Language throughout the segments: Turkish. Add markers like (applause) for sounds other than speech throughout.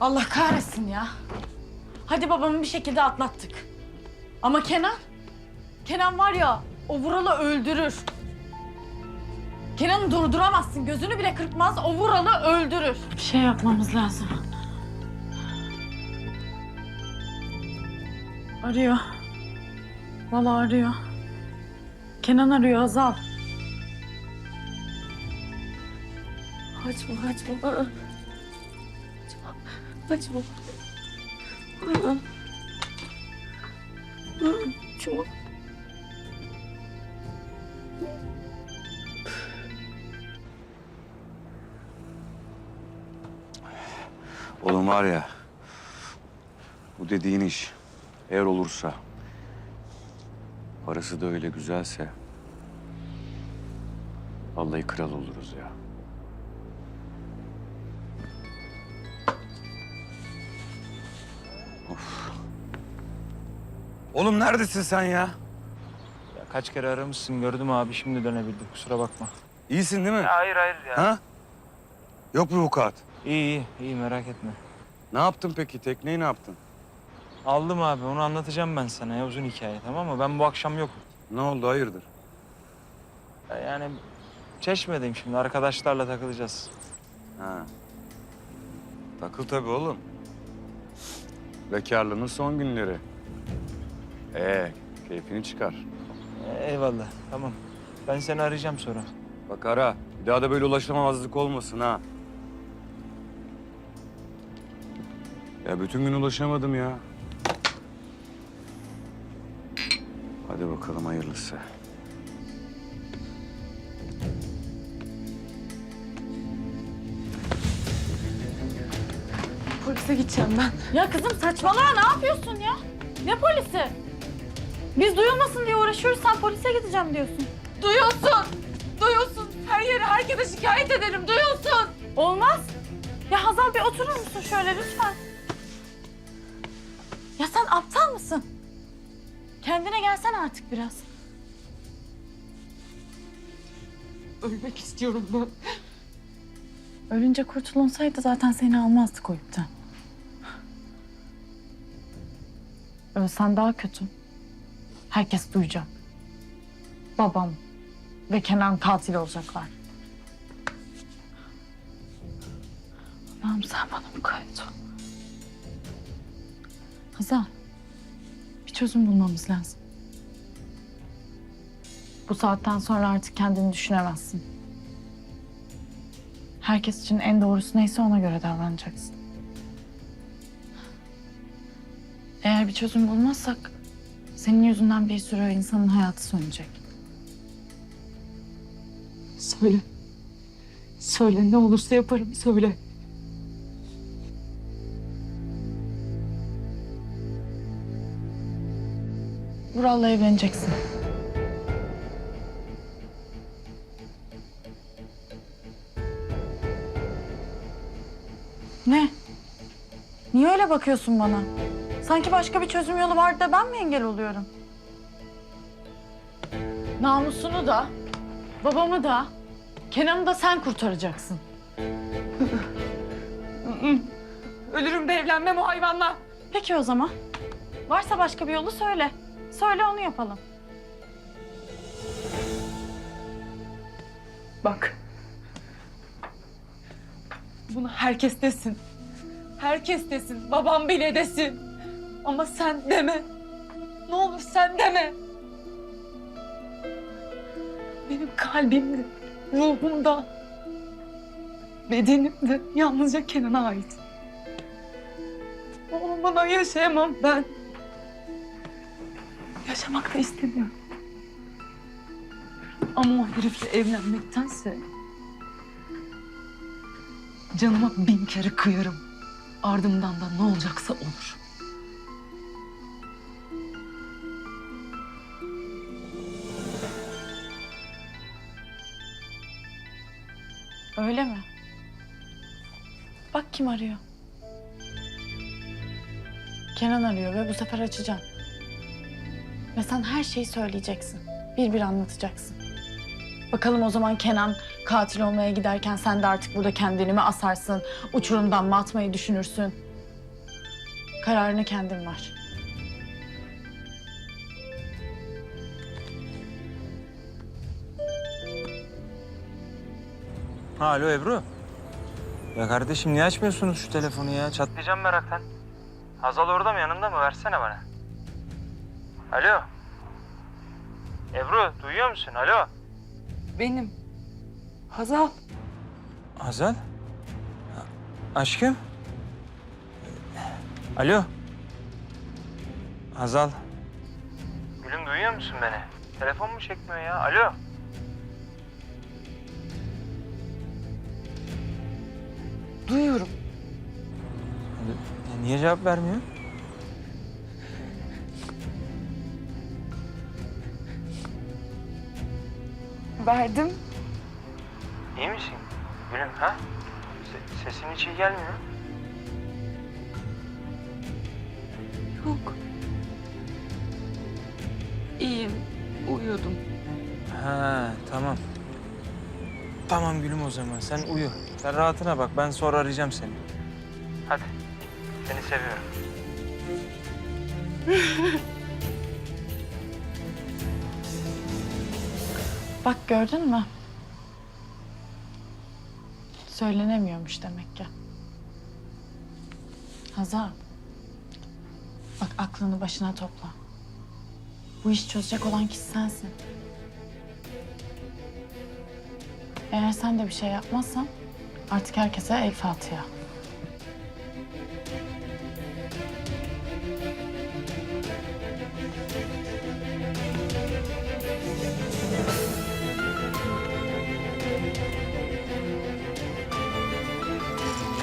Allah kahretsin ya. Hadi babamı bir şekilde atlattık. Ama Kenan? Kenan var ya o Vural'ı öldürür. Kenan'ı durduramazsın. Gözünü bile kırpmaz. O Vural'ı öldürür. Bir şey yapmamız lazım. Arıyor. Vallahi arıyor. Kenan arıyor Azal. Açma, açma. Açma. Açma. Oğlum var ya, bu dediğin iş eğer olursa, parası da öyle güzelse, vallahi kral oluruz ya. Oğlum neredesin sen ya? Ya kaç kere aramışsın gördüm abi şimdi dönebildim kusura bakma. İyisin değil mi? Hayır hayır ya. Ha? Yok mu vukuat? İyi iyi iyi merak etme. Ne yaptın peki? Tekneyi ne yaptın? Aldım abi onu anlatacağım ben sana ya uzun hikaye tamam mı? Ben bu akşam yokum. Ne oldu? Hayırdır? Ya Yani çeşmedeyim şimdi arkadaşlarla takılacağız. Ha. Takıl tabii oğlum. Bekarlığının son günleri. Ee, keyfini çıkar. Ee, eyvallah tamam. Ben seni arayacağım sonra. Bak ara. Bir daha da böyle ulaşamamazlık olmasın ha. Ya bütün gün ulaşamadım ya. Hadi bakalım hayırlısı. Polise gideceğim ben. Ya kızım saçmalama ne yapıyorsun ya? Ne polisi? Biz duyulmasın diye uğraşıyoruz sen polise gideceğim diyorsun. Duyuyorsun. Duyuyorsun. Her yere herkese şikayet ederim. Duyuyorsun. Olmaz. Ya Hazal bir oturur musun şöyle lütfen? Ya sen aptal mısın? Kendine gelsen artık biraz. Ölmek istiyorum ben. Ölünce kurtulunsaydı zaten seni almazdık o ipten. Ölsen daha kötü. Herkes duyacak. Babam ve Kenan katil olacaklar. Allah'ım sen bana mukayyet ol. Hazal, bir çözüm bulmamız lazım. Bu saatten sonra artık kendini düşünemezsin. Herkes için en doğrusu neyse ona göre davranacaksın. Eğer bir çözüm bulmazsak senin yüzünden bir sürü insanın hayatı sönecek. Söyle. Söyle ne olursa yaparım söyle. Vural'la evleneceksin. Ne? Niye öyle bakıyorsun bana? Sanki başka bir çözüm yolu var da ben mi engel oluyorum? Namusunu da, babamı da, Kenan'ı da sen kurtaracaksın. (laughs) Ölürüm de evlenmem o hayvanla. Peki o zaman. Varsa başka bir yolu söyle. Söyle onu yapalım. Bak. Bunu herkes desin. Herkes desin. Babam bile desin. Ama sen deme. Ne olur sen deme. Benim kalbimde, ruhumda, bedenimde yalnızca Kenan'a ait. Olmadan yaşayamam ben. Yaşamak da istemiyorum. Ama o herifle evlenmektense... ...canıma bin kere kıyarım. Ardımdan da ne olacaksa olur. Öyle mi? Bak kim arıyor. Kenan arıyor ve bu sefer açacağım. Ve sen her şeyi söyleyeceksin. Bir bir anlatacaksın. Bakalım o zaman Kenan katil olmaya giderken sen de artık burada kendini mi asarsın? Uçurumdan mı atmayı düşünürsün? Kararını kendin ver. Ha, alo Ebru. Ya kardeşim niye açmıyorsunuz şu telefonu ya? Çatlayacağım meraktan. Hazal orada mı yanında mı? Versene bana. Alo. Ebru duyuyor musun? Alo. Benim. Hazal. Hazal? Ha, Aşkım? Alo? Hazal? Gülüm duyuyor musun beni? Telefon mu çekmiyor ya? Alo? Duyuyorum. Ya niye cevap vermiyor? Verdim. İyi misin? Gülüm ha? sesin hiç iyi gelmiyor. Yok. İyiyim. Uyuyordum. Ha tamam. Tamam gülüm o zaman sen uyu. Sen rahatına bak ben sonra arayacağım seni. Hadi. Seni seviyorum. (laughs) Bak gördün mü? Söylenemiyormuş demek ki. Hazal. Bak aklını başına topla. Bu işi çözecek olan kişi sensin. Eğer sen de bir şey yapmazsan artık herkese el Fatiha.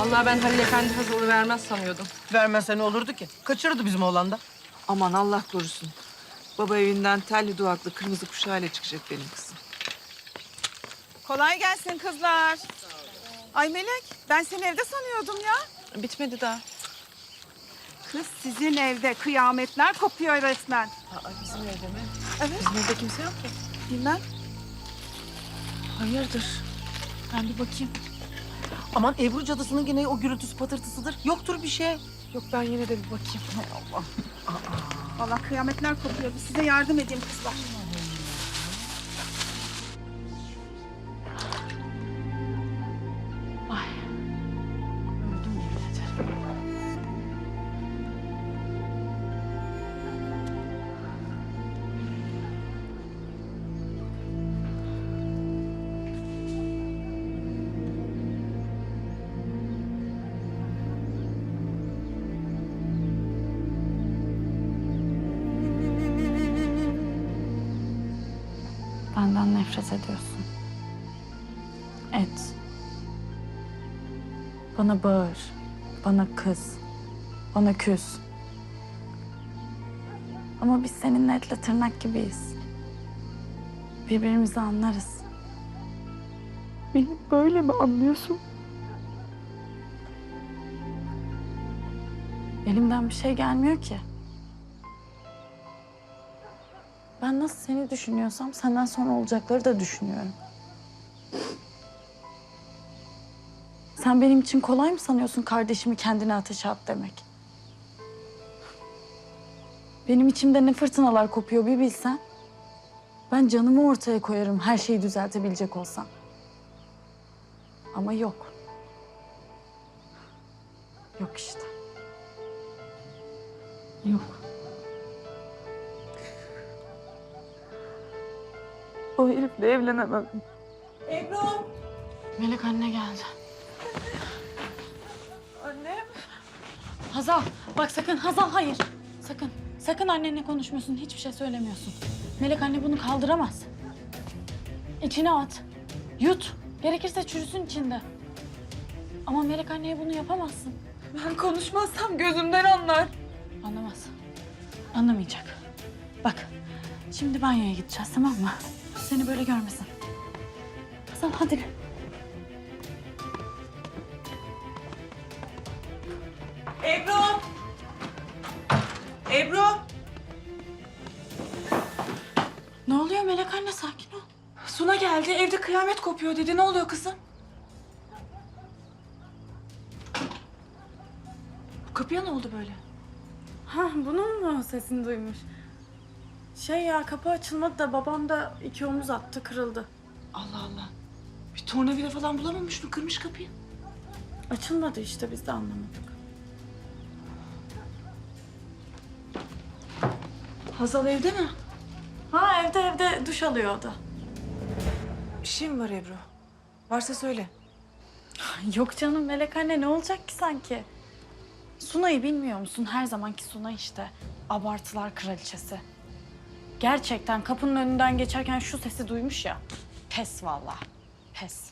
Allah ben Halil Efendi Hazal'ı vermez sanıyordum. Vermezse ne olurdu ki? Kaçırırdı bizim oğlan da. Aman Allah korusun. Baba evinden telli duvaklı kırmızı kuşağıyla çıkacak benim kızım. Kolay gelsin kızlar. Ay Melek, ben seni evde sanıyordum ya. Bitmedi daha. Kız sizin evde kıyametler kopuyor resmen. Aa, bizim evde mi? Evet. Bizim evde kimse yok ki. Bilmem. Hayırdır? Ben bir bakayım. Aman Ebru cadısının yine o gürültüsü patırtısıdır. Yoktur bir şey. Yok ben yine de bir bakayım. Vallahi kıyametler kopuyor. Bir size yardım edeyim kızlar. Benden nefret ediyorsun. Et. Bana bağır, bana kız, bana küs. Ama biz seninle etle tırnak gibiyiz. Birbirimizi anlarız. Beni böyle mi anlıyorsun? Elimden bir şey gelmiyor ki. Ben nasıl seni düşünüyorsam senden sonra olacakları da düşünüyorum. Sen benim için kolay mı sanıyorsun kardeşimi kendine ateşe at demek? Benim içimde ne fırtınalar kopuyor bir bilsen. Ben canımı ortaya koyarım her şeyi düzeltebilecek olsam. Ama yok. Yok işte. Yok. O herifle evlenemem. Ebru. Melek anne geldi. Annem. Hazal bak sakın Hazal hayır. Sakın. Sakın annenle konuşmuyorsun. Hiçbir şey söylemiyorsun. Melek anne bunu kaldıramaz. İçine at. Yut. Gerekirse çürüsün içinde. Ama Melek anneye bunu yapamazsın. Ben konuşmazsam gözümden anlar. Anlamaz. Anlamayacak. Bak. Şimdi banyoya gideceğiz tamam mı? Seni böyle görmesin. Hazal hadi. Ebru. Ebru. Ne oluyor Melek anne sakin ol. Suna geldi evde kıyamet kopuyor dedi. Ne oluyor kızım? Bu kapıya ne oldu böyle? Ha bunun mu sesini duymuş? Şey ya kapı açılmadı da babam da iki omuz attı kırıldı. Allah Allah. Bir tornavida falan bulamamış mı? Kırmış kapıyı. Açılmadı işte biz de anlamadık. Hazal evde mi? Ha evde evde duş alıyor o da. Bir şey mi var Ebru? Varsa söyle. (laughs) Yok canım Melek anne ne olacak ki sanki? Sunay'ı bilmiyor musun? Her zamanki Sunay işte. Abartılar kraliçesi. Gerçekten kapının önünden geçerken şu sesi duymuş ya. Pes vallahi. Pes.